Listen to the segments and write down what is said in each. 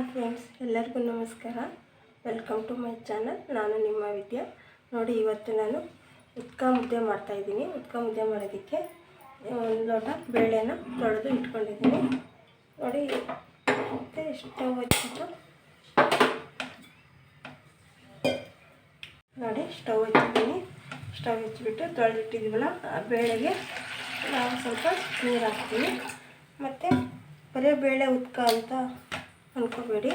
Hi friends, ಎಲ್ಲರಿಗೂ ನಮಸ್ಕಾರ. Welcome to my channel ನಾನು ನಿಮ್ಮ ವಿದ್ಯಾ. ನೋಡಿ, ಇವತ್ತು ನಾನು ಉತ್ಕ ಮುದ್ದೆ ಮಾಡ್ತಾಯಿದ್ದೀನಿ ಉತ್ಕ ಮುದ್ದೆ ಮಾಡೋದಕ್ಕೆ ಒಂದು ಲೋಟ ಬೇಳೆನ ತೊಳೆದು ಇಟ್ಕೊಂಡಿದ್ದೀನಿ. ನೋಡಿ, ಮತ್ತು ಸ್ಟವ್ ಹಚ್ಚಿಟ್ಟು ನೋಡಿ, ಸ್ಟವ್ ಹಚ್ಚಿದ್ದೀನಿ. ಸ್ಟವ್ ಹಚ್ಚಿಬಿಟ್ಟು ತೊಳೆದಿಟ್ಟಿದ್ದೀವಲ್ಲ, ಆ ಬೇಳೆಗೆ ನಾವು ಸ್ವಲ್ಪ ನೀರು ಹಾಕ್ತೀವಿ. ಮತ್ತು ಬರೀ ಬೇಳೆ ಉತ್ಕ ಅಂತ ಅಂದ್ಕೋಬೇಡಿ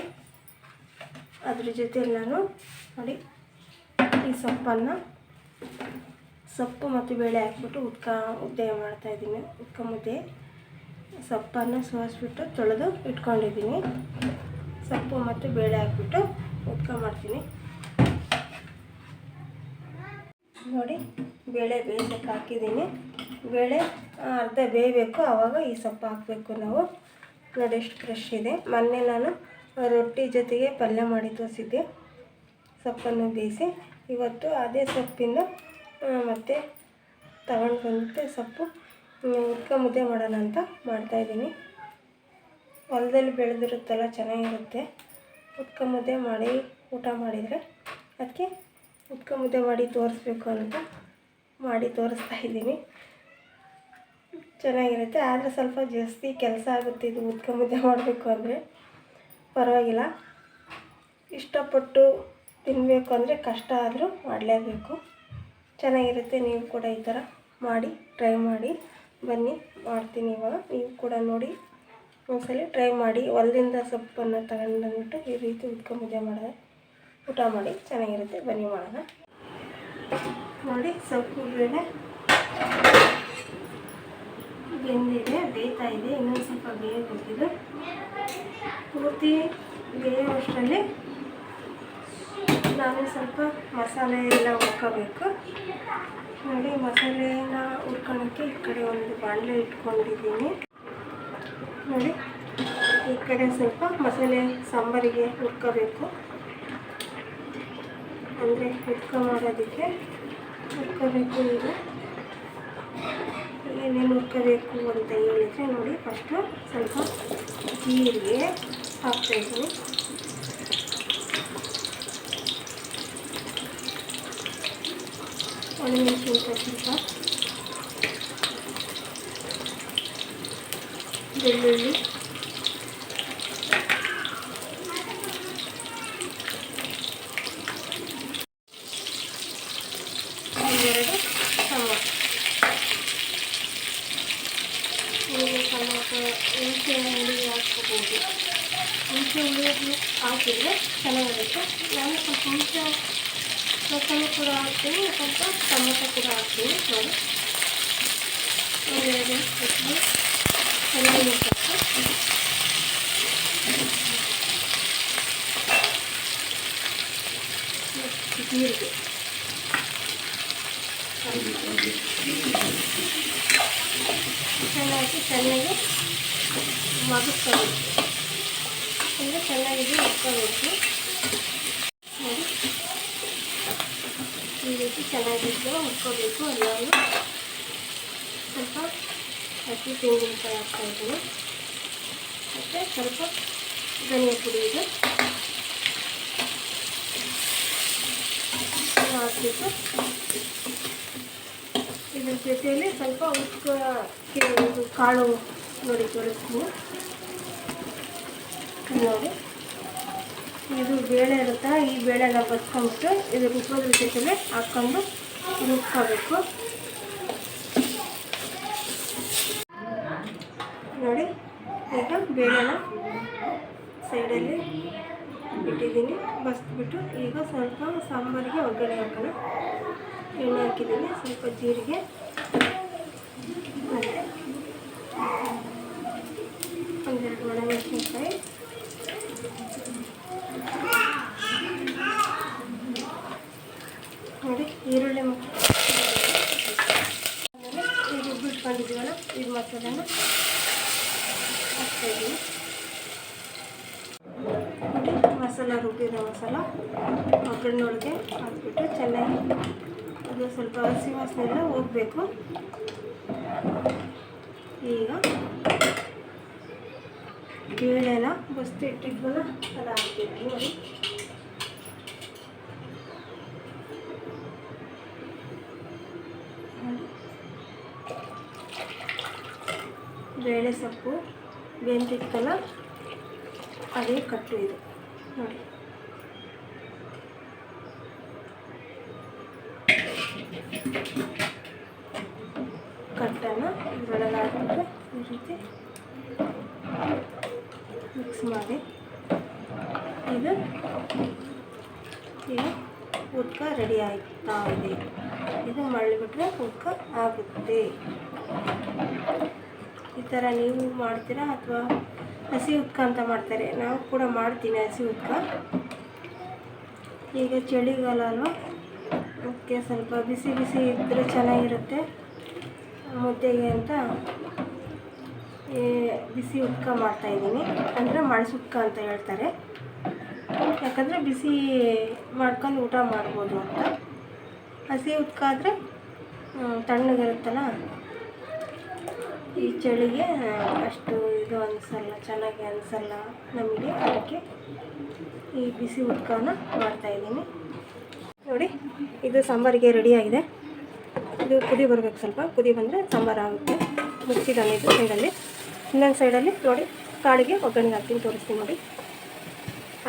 ಅದ್ರ ಜೊತೆ ನಾನು ನೋಡಿ ಈ ಸೊಪ್ಪನ್ನು ಸೊಪ್ಪು ಮತ್ತು ಬೇಳೆ ಹಾಕ್ಬಿಟ್ಟು ಉದ್ಕ ಮುದ್ದೆ ಮಾಡ್ತಾಯಿದ್ದೀನಿ ಉದ್ಕ ಮುದ್ದೆ. ಸೊಪ್ಪನ್ನು ಸೋಸಿಬಿಟ್ಟು ತೊಳೆದು ಇಟ್ಕೊಂಡಿದ್ದೀನಿ. ಸೊಪ್ಪು ಮತ್ತು ಬೇಳೆ ಹಾಕ್ಬಿಟ್ಟು ಉದ್ಕ ಮಾಡ್ತೀನಿ. ನೋಡಿ ಬೇಳೆ ಬೇಯಿಸಕ್ಕೆ ಹಾಕಿದ್ದೀನಿ. ಬೇಳೆ ಅರ್ಧ ಬೇಯಬೇಕು, ಆವಾಗ ಈ ಸೊಪ್ಪು ಹಾಕಬೇಕು ನಾವು. ನೋಡಿ ಎಷ್ಟು ಫ್ರೆಶ್ ಇದೆ. ಮೊನ್ನೆ ನಾನು ರೊಟ್ಟಿ ಜೊತೆಗೆ ಪಲ್ಯ ಮಾಡಿ ತೋರಿಸಿದ್ದೆ. ಸೊಪ್ಪನ್ನು ಬೇಯಿಸಿ. ಇವತ್ತು ಅದೇ ಸೊಪ್ಪಿಂದ ಮತ್ತು ತಗೊಂಡು ಬಂದುಬಿಟ್ಟು ಸೊಪ್ಪು ಉದ್ಕ ಮುದ್ದೆ ಮಾಡೋಣ ಅಂತ ಮಾಡ್ತಾಯಿದ್ದೀನಿ ಹೊಲದಲ್ಲಿ ಬೆಳೆದಿರುತ್ತಲ್ಲ, ಚೆನ್ನಾಗಿರುತ್ತೆ. ಉದ್ಕ ಮುದ್ದೆ ಮಾಡಿ, ಊಟ ಮಾಡಿದರೆ ಅದಕ್ಕೆ ಉದ್ಕ ಮುದ್ದೆ ಮಾಡಿ ತೋರಿಸ್ಬೇಕು ಅಂತ ಮಾಡಿ ತೋರಿಸ್ತಾ ಇದ್ದೀನಿ. ಚೆನ್ನಾಗಿರುತ್ತೆ, ಆದರೆ ಸ್ವಲ್ಪ ಜಾಸ್ತಿ ಕೆಲಸ ಆಗುತ್ತೆ, ಇದು ಮುದ್ದೆ ಮಾಡಬೇಕು ಅಂದರೆ. ಪರವಾಗಿಲ್ಲ. ಇಷ್ಟಪಟ್ಟು ತಿನ್ನಬೇಕು ಅಂದರೆ ಕಷ್ಟ ಆದರೂ ಮಾಡಲೇಬೇಕು. ಚೆನ್ನಾಗಿರುತ್ತೆ, ನೀವು ಕೂಡ ಈ ಥರ ಮಾಡಿ ಟ್ರೈ ಮಾಡಿ. ಬನ್ನಿ, ಮಾಡ್ತೀನಿ ಇವಾಗ. ನೀವು ಕೂಡ ನೋಡಿ, ಒಂದ್ಸಲ ಟ್ರೈ ಮಾಡಿ. ಹೊಲದಿಂದ ಸೊಪ್ಪನ್ನು ತಗೊಂಡು ಬಂದ್ಬಿಟ್ಟು ಈ ರೀತಿ ಮುದ್ದೆ ಮಾಡಿದೆ ಊಟ ಮಾಡಿ, ಚೆನ್ನಾಗಿರುತ್ತೆ. ಬನ್ನಿ ಮಾಡೋಣ. ನೋಡಿ ಸೊಪ್ಪು ಬೇಳೆ ಬೆಂದಿದೆ ಬೇಯ್ತಾ ಇದೆ, ಇನ್ನೊಂದು ಸ್ವಲ್ಪ ಬೇಯಬೇಕಿದೆ ಪೂರ್ತಿ ಬೇಯೋಷ್ಟರಲ್ಲಿ ನಾನು ಸ್ವಲ್ಪ ಮಸಾಲೆ ಎಲ್ಲ ಹುರ್ಕೋಬೇಕು. ನೋಡಿ ಮಸಾಲೆನ ಹುರ್ಕೊಳಕ್ಕೆ ಈ ಕಡೆ ಒಂದು ಬಾಣಲೆ ಇಟ್ಕೊಂಡಿದ್ದೀನಿ. ನೋಡಿ, ಈ ಕಡೆ ಸ್ವಲ್ಪ ಮಸಾಲೆ ಸಾಂಬಾರಿಗೆ ಹುರ್ಕೋಬೇಕು. ಅಂದರೆ ಹುಡ್ಕೋ ಮಾಡೋದಕ್ಕೆ ಹುರ್ಕೋಬೇಕು ಈಗ. ಏನೇನು ಹುರ್ಕೋಬೇಕು ಅಂತ ಹೇಳಿದರೆ ನೋಡಿ ಫಸ್ಟು ಸ್ವಲ್ಪ ಜೀರಿಗೆ ಹಾಕ್ತಾಯಿದ್ದೀನಿ ಒಣಮೆಣಸಿನ್ಕಾಯಿ ಸ್ವಲ್ಪ. ಬೆಳ್ಳುಳ್ಳಿ. ಹಾಕಿದರೆ ಚೆನ್ನಾಗಿರುತ್ತೆ ನಾನು ಸ್ವಲ್ಪ ಹುಣಸೆ ಮಸಾಲೆ ಕೂಡ ಹಾಕ್ತೀನಿ ಸ್ವಲ್ಪ ಟೊಮೊಟೊ ಕೂಡ ಹಾಕ್ತೀನಿ ನೋಡಿ ಒಂದೆರಡು ಸ್ಪೂನು ಕರಿಬೇವಿನ ಸೊಪ್ಪು ಮತ್ತು ಜೀರಿಗೆ ಚೆನ್ನಾಗಿ ಚೆನ್ನಾಗಿ ಮಗಿಸ್ಕೋಬೇಕು ಅಂದರೆ ಚೆನ್ನಾಗಿ ಇಟ್ಕೋಬೇಕು ಈ ರೀತಿ ಚೆನ್ನಾಗಿದ್ದು ಹುರ್ಕೋಬೇಕು ಎಲ್ಲರೂ ಸ್ವಲ್ಪ ಹಸಿ ತೆಂಗಿನಕಾಯಿ ಹಾಕ್ತಾಯಿದ್ದೀನಿ ಮತ್ತು ಸ್ವಲ್ಪ ಧನಿಯಾ ಪುಡಿ ಇದೆ. ಹಾಕ್ಬಿಟ್ಟು ಇದ್ರ ಜೊತೆಯಲ್ಲಿ ಸ್ವಲ್ಪ ಇದು ಕಾಳು ನೋಡಿ ತೋರಿಸ್ತೀನಿ. ನೋಡಿ. ಇದು ಬೇಳೆ ಇರುತ್ತಾ? ಈ ಬೇಳೆನ ಬಸ್ಕೊಂಬಿಟ್ಟು ಇದು ರುಬ್ಬೋದ್ರ ಜೊತೆಲೆ ಹಾಕ್ಕೊಂಡು ರುಬ್ಕೋಬೇಕು. ನೋಡಿ, ಈಗ ಬೇಳೆನ ಸೈಡಲ್ಲಿ ಇಟ್ಟಿದ್ದೀನಿ. ಬಸ್ಬಿಟ್ಟು ಈಗ ಸ್ವಲ್ಪ ಸಾಂಬಾರಿಗೆ ಒಗ್ಗರಣೆ ಹಾಕೋಣ. ಎಣ್ಣೆ ಹಾಕಿದ್ದೀನಿ. ಸ್ವಲ್ಪ ಜೀರಿಗೆ ಮತ್ತು ಒಂದೆರಡು ಒಣಮೆಣಸಿನ್ಕಾಯಿ ನೋಡಿ ಈರುಳ್ಳಿ ಮತ್ತು ಆಮೇಲೆ ಈಗ ರುಬ್ಬಿಟ್ಕೊಂಡಿದ್ದೀವಲ್ಲ ಇದು ಮಸಾಲೆನ ಹಾಕ್ತಾಯಿದ್ದೀನಿ ನೋಡಿ ಮಸಾಲ ರುಬ್ಬಿರೋ ಮಸಾಲ ಒಗ್ಗರಣೆ ಒಳಗೆ ಹಾಕ್ಬಿಟ್ಟು ಚೆನ್ನಾಗಿ ಅದು ಸ್ವಲ್ಪ ಹಸಿ ವಾಸನೆ ಎಲ್ಲ ಹೋಗಬೇಕು ಈಗ ಬೇಳೆನ ಬಸ್ತು ಅದು ಹಾಕ್ಬೇಕು ನೋಡಿ. ಬೇಳೆ ಸೊಪ್ಪು ಬೆಂದಿತ್ತಲ್ಲ ಅದೇ ಕಟ್ಟು ಇದು. ನೋಡಿ. ಕಟ್ಟನ್ನು ಇದರೊಳಗೆ ಈ ರೀತಿ ಮಿಕ್ಸ್ ಮಾಡಿ. ಇದು ಈಗ ಉದ್ಕ ರೆಡಿ ಆಗ್ತಾ ಇದೆ. ಇದು ಮಳ್ಳಿಬಿಟ್ರೆ ಉದ್ಕ ಆಗುತ್ತೆ. ಥರ ನೀವು ಮಾಡ್ತೀರಾ ಅಥವಾ ಹಸಿ ಉತ್ಕ ಅಂತ ಮಾಡ್ತಾರೆ? ನಾವು ಕೂಡ ಮಾಡ್ತೀನಿ ಹಸಿ ಉತ್ಕ ಈಗ ಚಳಿಗಾಲ ಅದಕ್ಕೆ ಸ್ವಲ್ಪ ಬಿಸಿ ಬಿಸಿ ಇದ್ದರೆ ಚೆನ್ನಾಗಿರುತ್ತೆ. ಮುದ್ದೆಗೆ ಅಂತ ಬಿಸಿ ಉದ್ಕ ಮಾಡ್ತಾಯಿದ್ದೀನಿ ಅಂದರೆ ಮಾಡಿಸುತ್ಕ ಅಂತ ಹೇಳ್ತಾರೆ. ಯಾಕಂದರೆ ಬಿಸಿ ಮಾಡ್ಕೊಂಡು ಊಟ ಮಾಡ್ಬೋದು ಅಂತ. ಹಸಿ ಉತ್ಕ ಆದರೆ ತಣ್ಣಗಿರುತ್ತಲ್ಲ? ಈ ಚಳಿಗೆ ಅಷ್ಟು ಇದು ಅನಿಸಲ್ಲ, ಚೆನ್ನಾಗಿ ಅನಿಸಲ್ಲ ನಮಗೆ. ಅದಕ್ಕೆ ಈ ಬಿಸಿ ಉದ್ಕನ ಮಾಡ್ತಾಯಿದ್ದೀನಿ ನೋಡಿ, ಇದು ಸಾಂಬಾರಿಗೆ ರೆಡಿಯಾಗಿದೆ ಇದು ಕುದಿ ಬರಬೇಕು ಸ್ವಲ್ಪ. ಕುದಿ ಬಂದರೆ ಸಾಂಬಾರು ಆಗುತ್ತೆ. ಮುಚ್ಚಿದ್ದಾನೆ ಇದು ಸೈಡಲ್ಲಿ ಇನ್ನೊಂದು ಸೈಡಲ್ಲಿ ನೋಡಿ, ಕಾಳಿಗೆ ಒಗ್ಗರಣೆ ಹಾಕ್ತೀನಿ, ತೋರಿಸ್ತೀನಿ ನೋಡಿ.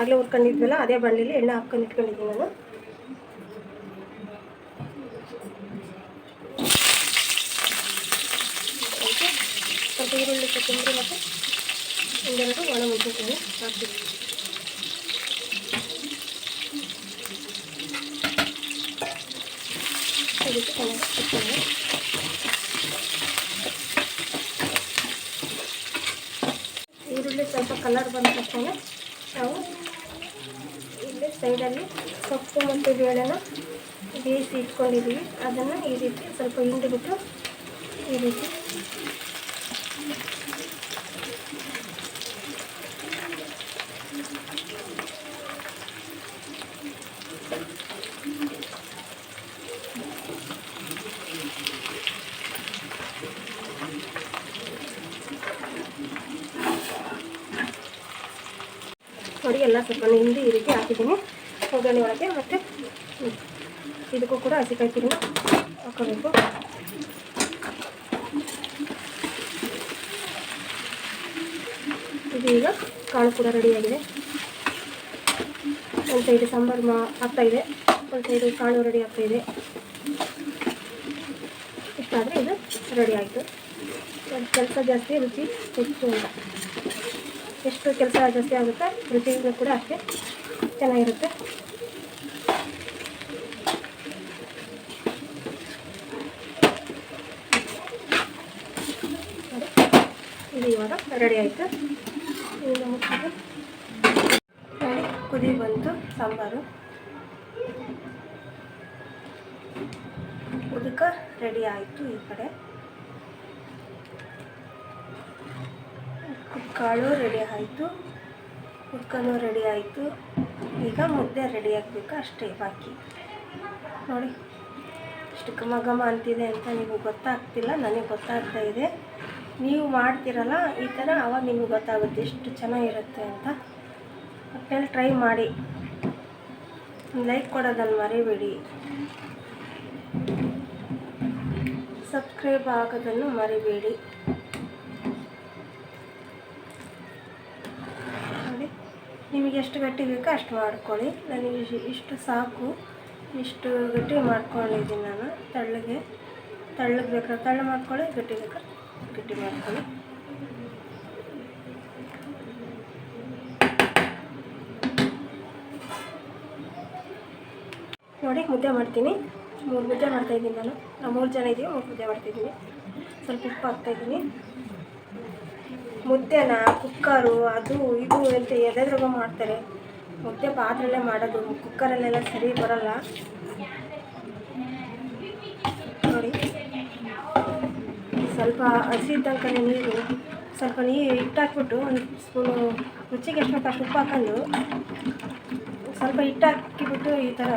ಆಗಲೇ ಹುರ್ಕೊಂಡಿದ್ವಲ್ಲ, ಅದೇ ಬಾಣಲಿಲಿ ಎಣ್ಣೆ ಹಾಕ್ಕೊಂಡು ಇಟ್ಕೊಂಡಿದ್ದೀನಿ ನಾನು ಅದಕ್ಕೆ ಸ್ವಲ್ಪ ಈರುಳ್ಳಿ ಕೊತ್ತಂಬರಿ ಮತ್ತು ಒಂದೆರಡು ಒಣ ಮೆಣಸಿನ್ಕಾಯಿ ಚೆನ್ನಾಗಿ ಈರುಳ್ಳಿ ಸ್ವಲ್ಪ ಕಲರ್ ಬಂದ ತಕ್ಷಣ ನಾವು ಇಲ್ಲಿ ಸೈಡಲ್ಲಿ ಸೊಪ್ಪು ಮತ್ತು ಬೇಳೆನ ಬೇಯಿಸಿ ಇಟ್ಕೊಂಡಿದ್ದೀವಿ. ಅದನ್ನು ಈ ರೀತಿ ಸ್ವಲ್ಪ ಹಿಂಡಿಬಿಟ್ಟು ಈ ರೀತಿ ನೋಡಿ, ಎಲ್ಲ ಸ್ವಲ್ಪ ಹಿಂಡಿ ಈ ರೀತಿ ಹಾಕಿದ್ದೀನಿ. ಒಗ್ಗರಣೆ ಒಳಗೆ ಮತ್ತು ಇದಕ್ಕೂ ಕೂಡ ಹಸಿಕಾಯಿ ತುರಿನ ಹಾಕೋಬೇಕು. ಇದೀಗ ಕಾಳು ಕೂಡ ರೆಡಿಯಾಗಿದೆ ಒಂದು ಸೈಡು ಸಾಂಬಾರು ಮಾ ಆಗ್ತಾಯಿದೆ ಒಂದು ಸೈಡು ಕಾಳು ರೆಡಿ ಆಗ್ತಾಯಿದೆ ಇಷ್ಟಾದರೆ ಇದು ರೆಡಿ ಆಯಿತು. ಕೆಲಸ ಜಾಸ್ತಿ ರುಚಿ ಹೆಚ್ಚು ಅಂತ ಎಷ್ಟು ಕೆಲಸ ಜಾಸ್ತಿ ಆಗುತ್ತೆ ರುಚಿಗೂ ಕೂಡ ಅಷ್ಟೇ ಚೆನ್ನಾಗಿರುತ್ತೆ. ಇದು ಇವಾಗ ರೆಡಿ ಆಯಿತು. ಕುದಿ ಬಂತು, ಸಾಂಬಾರು. ಉದಕ ರೆಡಿ ಆಯಿತು ಈ ಕಡೆ. ಕಾಳು ರೆಡಿ ಆಯಿತು. ಉದ್ಕನೂ ರೆಡಿ ಆಯಿತು. ಈಗ ಮುದ್ದೆ ರೆಡಿ ಆಗಬೇಕು ಅಷ್ಟೇ ಬಾಕಿ. ನೋಡಿ ಇಷ್ಟು ಘಮ ಘಮ ಅಂತಿದೆ ಅಂತ ನಿಮಗೆ ಗೊತ್ತಾಗ್ತಿಲ್ಲ, ನನಗೆ ಗೊತ್ತಾಗ್ತಾ ಇದೆ. ನೀವು ಮಾಡ್ತೀರಲ್ಲ, ಈ ಥರ ಅವಾಗ ನಿಮಗೆ ಗೊತ್ತಾಗುತ್ತೆ ಎಷ್ಟು ಚೆನ್ನಾಗಿರುತ್ತೆ ಅಂತ. ಒಟ್ಟಲ್ಲಿ ಟ್ರೈ ಮಾಡಿ. ಲೈಕ್ ಕೊಡೋದನ್ನು ಮರಿಬೇಡಿ. ಸಬ್ಸ್ಕ್ರೈಬ್ ಆಗೋದನ್ನು ಮರಿಬೇಡಿ ನೋಡಿ ನಿಮಗೆ ಎಷ್ಟು ಗಟ್ಟಿ ಬೇಕೋ ಅಷ್ಟು ಮಾಡ್ಕೊಳ್ಳಿ. ನನಗೆ ಇಷ್ಟು ಸಾಕು. ಇಷ್ಟು ಗಟ್ಟಿ ಮಾಡ್ಕೊಂಡಿದ್ದೀನಿ ನಾನು. ತಳ್ಳಗೆ ತಳ್ಳಗೆ ಬೇಕಾದ್ರೆ ತಳ್ಳು ಮಾಡ್ಕೊಳ್ಳಿ, ಗಟ್ಟಿ ಬೇಕಾದ್ರೆ ಗಟ್ಟಿ ಮಾಡ್ಕೊಳ್ಳಿ. ನೋಡಿ, ಮುದ್ದೆ ಮಾಡ್ತೀನಿ. ಮೂರು ಮುದ್ದೆ ಮಾಡ್ತಾಯಿದ್ದೀನಿ ನಾನು. ನಾವು ಮೂರು ಜನ ಇದ್ದೀವಿ ಮೂರು ಮುದ್ದೆ ಮಾಡ್ತಾಯಿದ್ದೀನಿ ಸ್ವಲ್ಪ ಉಪ್ಪು ಹಾಕ್ತಾಯಿದ್ದೀನಿ ಮುದ್ದೆನ, ಕುಕ್ಕರು, ಅದು ಇದು ಅಂತ ಎದೆದ್ರಾಗ ಮಾಡ್ತಾರೆ. ಮುದ್ದೆ ಪಾತ್ರೆಲ್ಲೇ ಮಾಡೋದು, ಕುಕ್ಕರಲ್ಲೆಲ್ಲ ಸರಿ ಬರಲ್ಲ. ನೋಡಿ. ಸ್ವಲ್ಪ ಹಸಿ ತನಕ ನೀರು, ಸ್ವಲ್ಪ ನೀರು ಹಿಟ್ಟಾಕ್ಬಿಟ್ಟು ಒಂದು ಸ್ಪೂನು ರುಚಿಗೆ ಎಷ್ಟು ಉಪ್ಪು ಹಾಕೊಂಡು ಸ್ವಲ್ಪ ಹಿಟ್ಟು ಹಾಕಿಬಿಟ್ಟು ಈ ಥರ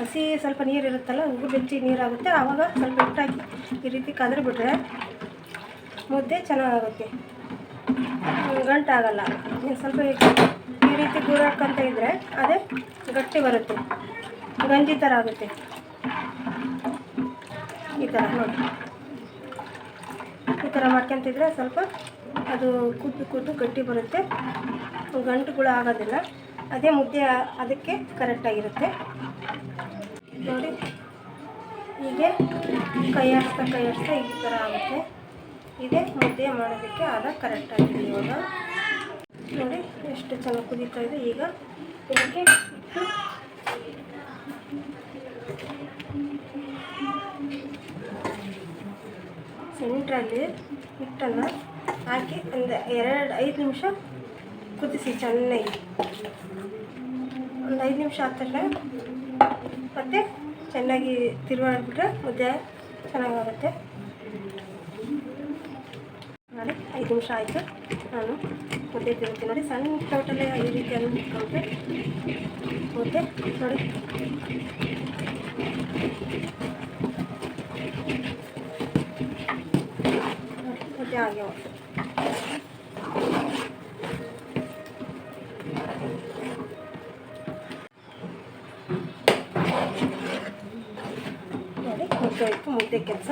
ಹಸಿ ಸ್ವಲ್ಪ ನೀರು ಇರುತ್ತಲ್ಲ, ಉಗು ಬೆಚ್ಚಿ ನೀರಾಗುತ್ತೆ. ಆವಾಗ ಸ್ವಲ್ಪ ಹಿಟ್ಟಾಕಿ ಈ ರೀತಿ ಕದ್ರಿಬಿಟ್ರೆ ಮುದ್ದೆ ಚೆನ್ನಾಗಾಗುತ್ತೆ. ಗಂಟಾಗಲ್ಲ. ನೀವು ಸ್ವಲ್ಪ ಈ ರೀತಿ ಗುರಾಕಂತ ಇದ್ದರೆ ಅದೇ ಗಟ್ಟಿ ಬರುತ್ತೆ. ಗಂಜಿ ಥರ ಆಗುತ್ತೆ. ಈ ಥರ ನೋಡಿ. ಈ ಥರ ಮಾಡ್ಕೊಂತಿದ್ರೆ ಸ್ವಲ್ಪ ಅದು ಕುದ್ದು ಕುದ್ದು ಗಟ್ಟಿ ಬರುತ್ತೆ. ಗಂಟುಗಳು ಆಗೋದಿಲ್ಲ. ಅದೇ ಮುದ್ದೆ ಅದಕ್ಕೆ ಕರೆಕ್ಟಾಗಿರುತ್ತೆ ನೋಡಿ. ಹೀಗೆ ಕೈ ಆಡಿಸ್ತಾ ಕೈ ಆಡಿಸ್ತಾ ಈ ಥರ ಆಗುತ್ತೆ. ಇದೇ ಮುದ್ದೆ ಮಾಡೋದಕ್ಕೆ ಆದ ಕರೆಕ್ಟಾಗಿದೆ ಇವಾಗ. ನೋಡಿ ಎಷ್ಟು ಚೆನ್ನಾಗಿ ಕುದೀತಾ ಇದೆ. ಈಗ ಇದಕ್ಕೆ ಸೆಂಟ್ರಲ್ಲಿ ಹಿಟ್ಟನ್ನು ಹಾಕಿ ಒಂದು ಎರಡು ಐದು ನಿಮಿಷ ಕುದಿಸಿ ಚೆನ್ನಾಗಿ. ಒಂದು ಐದು ನಿಮಿಷ ಆದ ತಕ್ಷಣ ಮತ್ತು ಚೆನ್ನಾಗಿ ತಿರುವಾಡ್ಬಿಟ್ರೆ ಮುದ್ದೆ ಚೆನ್ನಾಗಾಗುತ್ತೆ. ನೋಡಿ ಐದು ನಿಮಿಷ ಆಯಿತು. ನಾನು ಮುದ್ದೆ ತಿರುಗ್ತೀನಿ ನೋಡಿ ಸಣ್ಣ ಟೋಟಲ್ಲೇ ಈ ರೀತಿ ಮುಟ್ಕೊಂಡ್ರೆ ಮುದ್ದೆ ನೋಡಿ, ಮುದ್ದೆ ಆಗ್ಯಾವ ನೋಡಿ ಮುದ್ದೆ ಆಯಿತು ಮುದ್ದೆ ಕೆಲಸ.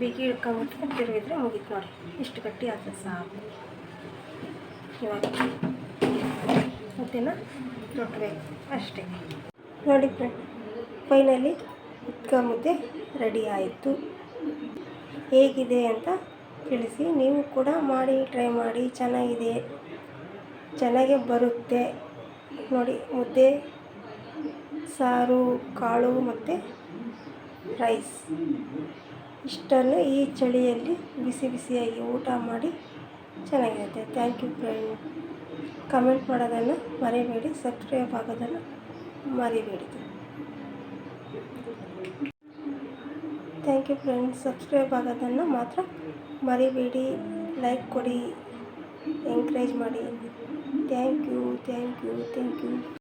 ಬಿಗಿ ಹಿಡ್ಕೊಂಬಿಟ್ಟು ತಿರುಗಿದ್ರೆ ಮುಗೀತು ನೋಡಿ. ಇಷ್ಟು ಗಟ್ಟಿ ಆದರೆ ಸಾಕು. ಇವಾಗ ಮುದ್ದೆನ ತೊಟ್ಟಬೇಕು ಅಷ್ಟೇ. ನೋಡಿ ಫ್ರೆಂಡ್ ಫೈನಲಿ ಉತ್ಕ ಮುದ್ದೆ ರೆಡಿ ಆಯಿತು. ಹೇಗಿದೆ ಅಂತ ತಿಳಿಸಿ. ನೀವು ಕೂಡ ಮಾಡಿ ಟ್ರೈ ಮಾಡಿ, ಚೆನ್ನಾಗಿದೆ. ಚೆನ್ನಾಗೇ ಬರುತ್ತೆ. ನೋಡಿ, ಮುದ್ದೆ, ಸಾರು, ಕಾಳು ಮತ್ತು ರೈಸ್ ಇಷ್ಟನ್ನು ಈ ಚಳಿಯಲ್ಲಿ ಬಿಸಿ ಬಿಸಿಯಾಗಿ ಊಟ ಮಾಡಿ ಚೆನ್ನಾಗಿರುತ್ತೆ. ಥ್ಯಾಂಕ್ ಯು ಫ್ರೆಂಡ್ ಕಮೆಂಟ್ ಮಾಡೋದನ್ನು ಮರಿಬೇಡಿ. ಸಬ್ಸ್ಕ್ರೈಬ್ ಆಗೋದನ್ನು ಮರಿಬೇಡಿ. ಥ್ಯಾಂಕ್ ಯು ಫ್ರೆಂಡ್ಸ್ ಸಬ್ಸ್ಕ್ರೈಬ್ ಆಗೋದನ್ನು ಮಾತ್ರ ಮರಿಬೇಡಿ. ಲೈಕ್ ಕೊಡಿ. ಎಂಕರೇಜ್ ಮಾಡಿ. Thank you thank you thank you